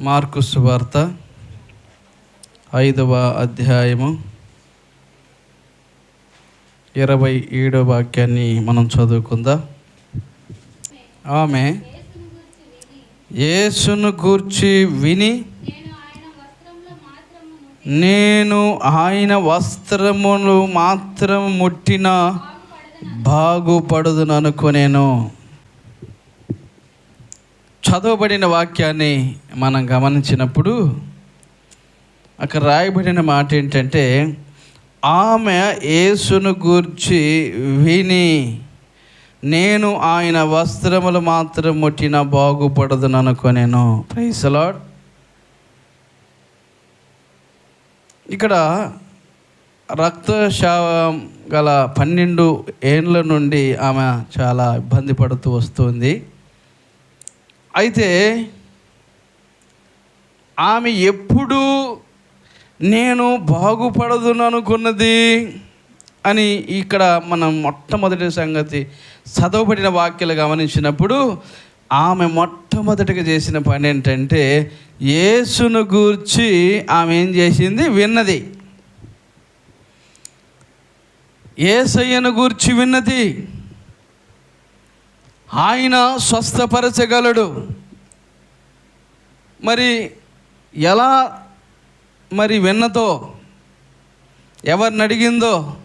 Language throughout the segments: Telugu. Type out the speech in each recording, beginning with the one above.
మార్కు సువార్త ఐదవ అధ్యాయము ఇరవై ఏడవ వాక్యాన్ని మనం చదువుకుందాం. ఆమె యేసును గూర్చి విని నేను ఆయన వస్త్రములు మాత్రం ముట్టిన బాగుపడదుననుకునేను. అనుకునేను చదవబడిన వాక్యాన్ని మనం గమనించినప్పుడు అక్కడ రాయబడిన మాట ఏంటంటే ఆమె యేసును గూర్చి విని నేను ఆయన వస్త్రములు మాత్రం ముట్టిన బాగుపడదును అనుకునేను ప్రైసలాడ్ ఇక్కడ రక్తశావం గల పన్నెండు ఏండ్ల నుండి ఆమె చాలా ఇబ్బంది పడుతూ వస్తుంది అయితే ఆమె ఎప్పుడు నేను బాగుపడదును అనుకున్నది అని ఇక్కడ మనం మొట్టమొదటి సంగతి చదవబడిన వాక్యలు గమనించినప్పుడు ఆమె మొట్టమొదటిగా చేసిన పని ఏంటంటే యేసును గూర్చి ఆమె ఏం చేసింది? విన్నది. ఏసయ్యను గూర్చి విన్నది. ఆయన స్వస్థపరచగలడు. మరి ఎలా మరి వెన్నతో ఎవరిని అడిగిందో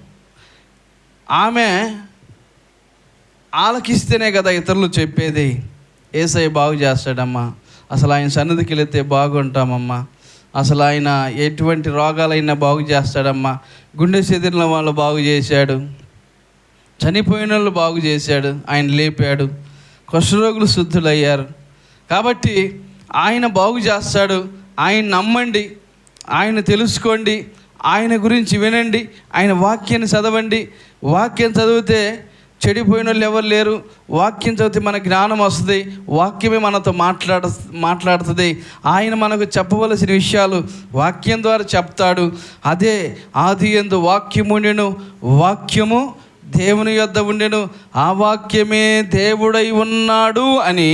ఆమె ఆలకిస్తేనే కదా ఇతరులు చెప్పేది ఏసై బాగు చేస్తాడమ్మా. అసలు ఆయన సన్నిధికి వెళితే బాగుంటామమ్మా. అసలు ఆయన ఎటువంటి రోగాలైనా బాగు చేస్తాడమ్మా. గుండె చెదిరిన వాళ్ళు బాగు చేశాడు. చనిపోయిన వాళ్ళు బాగు చేశాడు ఆయన లేపాడు కుష్ఠరోగులు శుద్ధులయ్యారు. కాబట్టి ఆయన బాగు చేస్తాడు ఆయన నమ్మండి ఆయన తెలుసుకోండి ఆయన గురించి వినండి ఆయన వాక్యాన్ని చదవండి. వాక్యం చదివితే చెడిపోయిన వాళ్ళు ఎవరు లేరు. వాక్యం చదివితే మన జ్ఞానం వస్తుంది. వాక్యమే మనతో మాట్లాడ మాట్లాడుతుంది. ఆయన మనకు చెప్పవలసిన విషయాలు వాక్యం ద్వారా చెప్తాడు. అదే ఆది ఎందు వాక్యము నేను వాక్యము దేవుని యొద్ద ఉండెను. ఆ వాక్యమే దేవుడై ఉన్నాడు అని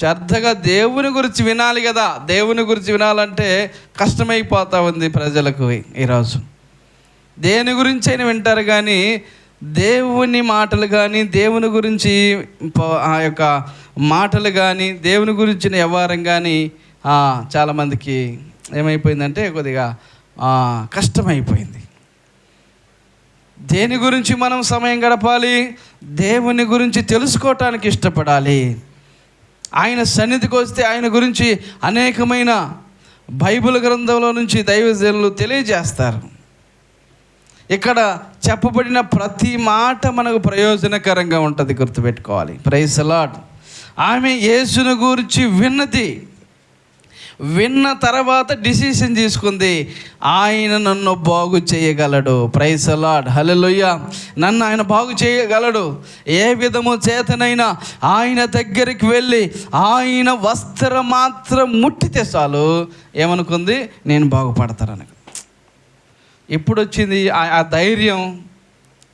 శ్రద్ధగా దేవుని గురించి వినాలి కదా దేవుని గురించి వినాలంటే కష్టమైపోతా ఉంది ప్రజలకు ఈరోజు దేని గురించి అయినా వింటారు కానీ దేవుని మాటలు కానీ దేవుని గురించి ఆ యొక్క మాటలు కానీ దేవుని గురించిన వ్యవహారం కానీ చాలామందికి ఏమైపోయిందంటే కొద్దిగా కష్టమైపోయింది. దేని గురించి మనం సమయం గడపాలి? దేవుని గురించి తెలుసుకోవటానికి ఇష్టపడాలి. ఆయన సన్నిధికి వస్తే ఆయన గురించి అనేకమైన బైబిల్ గ్రంథంలో నుంచి దైవజనులు తెలియజేస్తారు. ఇక్కడ చెప్పబడిన ప్రతి మాట మనకు ప్రయోజనకరంగా ఉంటుంది గుర్తుపెట్టుకోవాలి. ప్రైస్ లాడ్ ఆమె యేసును గురించి విన్నది. విన్న తర్వాత డిసిషన్ తీసుకుంది. ఆయన నన్ను బాగు చేయగలడు. ప్రైస్ అలాడ్ హలెలుయ్య నన్ను ఆయన బాగు చేయగలడు. ఏ విధము చేతనైనా ఆయన దగ్గరికి వెళ్ళి ఆయన వస్త్రం మాత్రం ముట్టితే చాలు. ఏమనుకుంది? నేను బాగుపడతానని. ఎప్పుడు వచ్చింది ఆ- ఆ ధైర్యం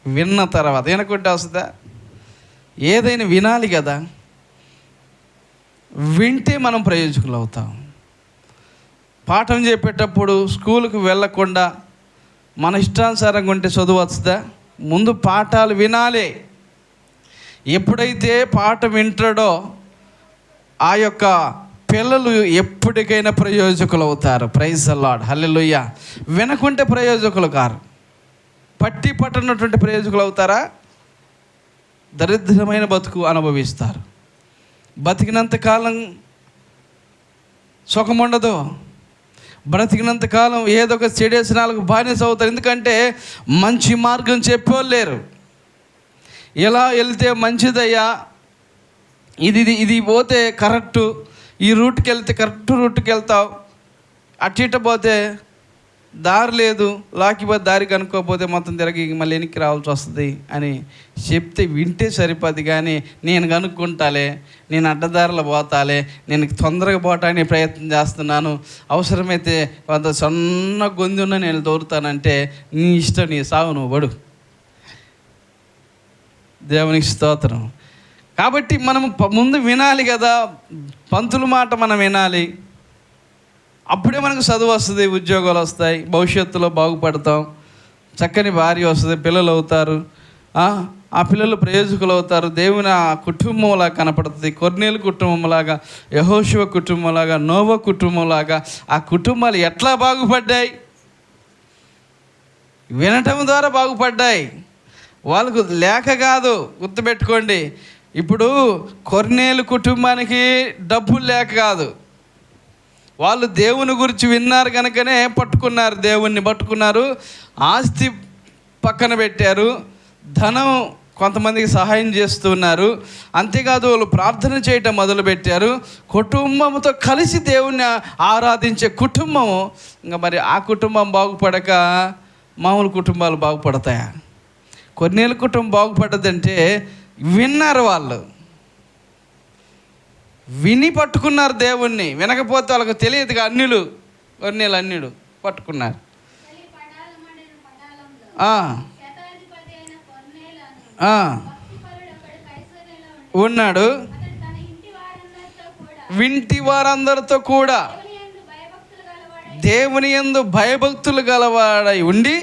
విన్న తర్వాత. వినకుంటే వస్తుందా? ఏదైనా వినాలి కదా. వింటే మనం ప్రయోజకులు అవుతాం. పాఠం చెప్పేటప్పుడు స్కూల్కి వెళ్ళకుండా మన ఇష్టానుసారంగా ఉంటే చదువు వస్తుందా? ముందు పాఠాలు వినాలి. ఎప్పుడైతే పాట వింటాడో ఆ యొక్క పిల్లలు ఎప్పటికైనా ప్రయోజకులు అవుతారు. ప్రైజ్ అల్లాడ్ హల్లెలూయ వినకుంటే ప్రయోజకులు కారు. పట్టి పట్టనటువంటి ప్రయోజకులు అవుతారా? దరిద్రమైన బతుకు అనుభవిస్తారు. బతికినంత కాలం సుఖముండదు. బ్రతికినంత కాలం ఏదో ఒక చెడేసనాలకు బానిస అవుతారు. ఎందుకంటే మంచి మార్గం చెప్పేవాళ్ళు లేరు. ఎలా వెళ్తే మంచిదయ్యా? ఇది ఇది ఇది పోతే కరెక్టు. ఈ రూట్కి వెళ్తే కరెక్ట్ రూట్కి వెళ్తావు. అటు ఇటు పోతే దారి లేదు లాకిపోతే దారి కనుక్కోకపోతే మొత్తం తిరిగి మళ్ళీ వెనక్కి రావాల్సి వస్తుంది అని చెప్తే వింటే సరిపోద్ది కానీ నేను కనుక్కుంటాలే నేను అడ్డదారిలో పోతాలే నేను తొందరగా పోవటానికి ప్రయత్నం చేస్తున్నాను. అవసరమైతే కొంత సన్న గొంతున్న నేను దోరుతానంటే నీ ఇష్టం నీ సాగు నువ్వు పడు. దేవునికి స్తోత్రం. కాబట్టి మనం ముందు వినాలి కదా పంతుల మాట మనం వినాలి. అప్పుడే మనకు చదువు వస్తుంది ఉద్యోగాలు వస్తాయి భవిష్యత్తులో బాగుపడతాం చక్కని భార్య వస్తుంది పిల్లలు అవుతారు ఆ, పిల్లలు ప్రయోజకులు అవుతారు దేవుని ఆ కుటుంబంలా కనపడుతుంది కొర్నేలు కుటుంబంలాగా యహోశివ కుటుంబంలాగా నోవ కుటుంబంలాగా ఆ కుటుంబాలు ఎట్లా బాగుపడ్డాయి? వినటం ద్వారా బాగుపడ్డాయి. వాళ్ళకు లేక కాదు గుర్తుపెట్టుకోండి. ఇప్పుడు కొర్నేలు కుటుంబానికి డబ్బులు లేక కాదు. వాళ్ళు దేవుని గురించి విన్నారు కనుకనే పట్టుకున్నారు దేవుణ్ణి పట్టుకున్నారు ఆస్తి పక్కన పెట్టారు ధనం కొంతమందికి సహాయం చేస్తున్నారు అంతేకాదు వాళ్ళు ప్రార్థన చేయటం మొదలుపెట్టారు కుటుంబంతో కలిసి దేవుణ్ణి ఆరాధించే కుటుంబం ఇంకా మరి ఆ కుటుంబం బాగుపడక మామూలు కుటుంబాలు బాగుపడతాయా? కొన్నేళ్ళ కుటుంబం బాగుపడదంటే విన్నారు వాళ్ళు. విని పట్టుకున్నారు దేవుణ్ణి. వినకపోతే వాళ్ళకు తెలియదు అన్యులు. వర్ణీలు అన్యుడు పట్టుకున్నారు. ఉన్నాడు. వింటి వారందరితో కూడా దేవుని ఎందు భయభక్తులు గలవాడై ఉండి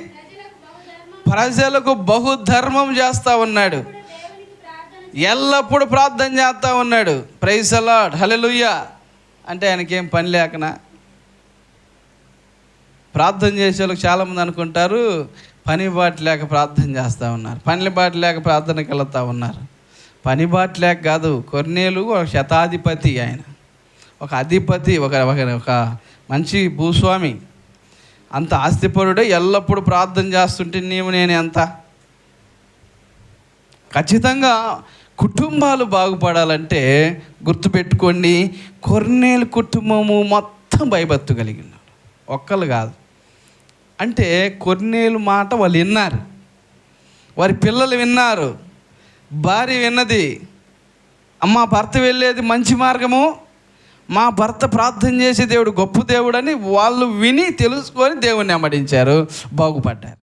ప్రజలకు బహుధర్మం చేస్తా ఉన్నాడు. ఎల్లప్పుడూ ప్రార్థన చేస్తూ ఉన్నాడు. ప్రైజ్ అలాడ్ హలెలుయ్య అంటే ఆయనకేం పని లేకనా ప్రార్థన చేసే వాళ్ళకి చాలామంది అనుకుంటారు పని బాటి లేక ప్రార్థన చేస్తూ ఉన్నారు. పని బాటి లేక ప్రార్థనకి వెళుతూ ఉన్నారు. పని బాట లేక కాదు కొన్నేలు ఒక శతాధిపతి ఆయన. ఒక అధిపతి ఒక ఒక ఒక మంచి భూస్వామి. అంత ఆస్తిపరుడే ఎల్లప్పుడూ ప్రార్థన చేస్తుంటే నీవు నేను ఎంత ఖచ్చితంగా కుటుంబాలు బాగుపడాలంటే గుర్తుపెట్టుకోండి కొర్నేలు కుటుంబము మొత్తం భయభత్తు కలిగిన ఒక్కరు కాదు. అంటే కొర్నేలు మాట వాళ్ళు విన్నారు. వారి పిల్లలు విన్నారు. భార్య విన్నది. అమ్మ భర్త వెళ్ళేది మంచి మార్గము. మా భర్త ప్రార్థన చేసే దేవుడు గొప్ప దేవుడని వాళ్ళు విని తెలుసుకొని దేవుణ్ణి అమ్మడించారు బాగుపడ్డారు.